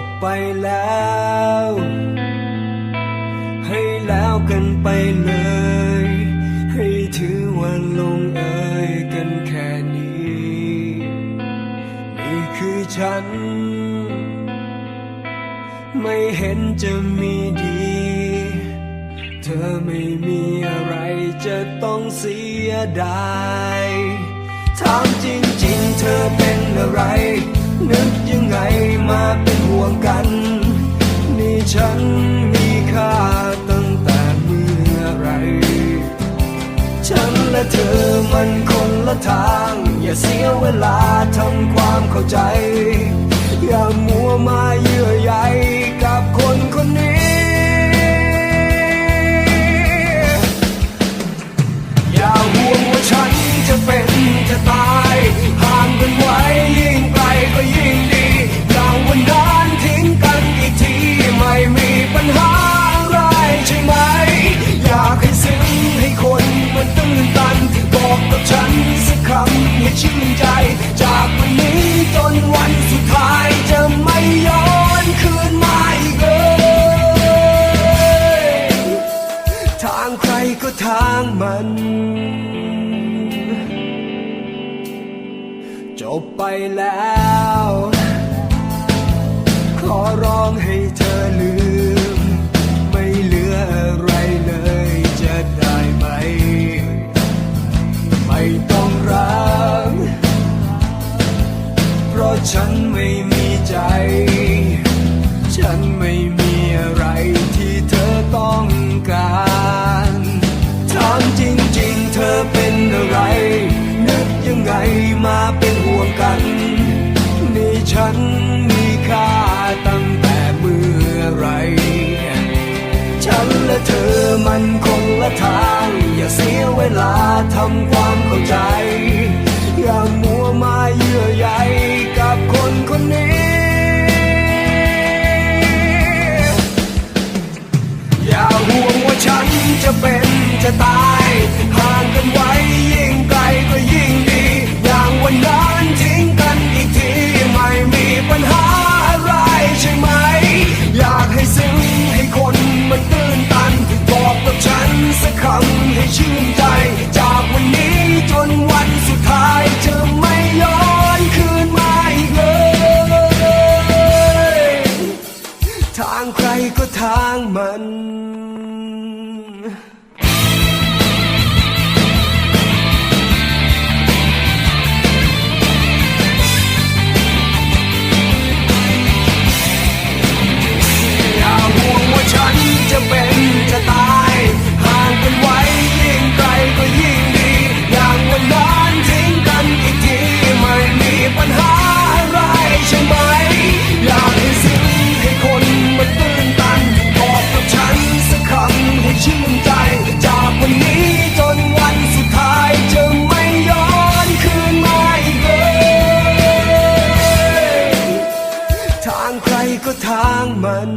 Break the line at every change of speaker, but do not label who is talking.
จบไปแล้ว ให้แล้วกันไปเลย ให้ถือว่าลงเอยกันแค่นี้ นี่คือฉัน ไม่เห็นจะมีดี เธอไม่มีอะไรจะต้องเสียดาย ถามจริงๆ เธอเป็นอะไร และเธอมันคนละทาง อย่าเสียเวลาทำความเข้าใจ อย่ามัวมาเยื่อใย จบไปแล้ว ขอร้องให้เธอลืม มันคนละทาง อย่าเสียเวลาทำความเข้าใจ อย่ามัวมาเยื่อใย ท ก็ทางมัน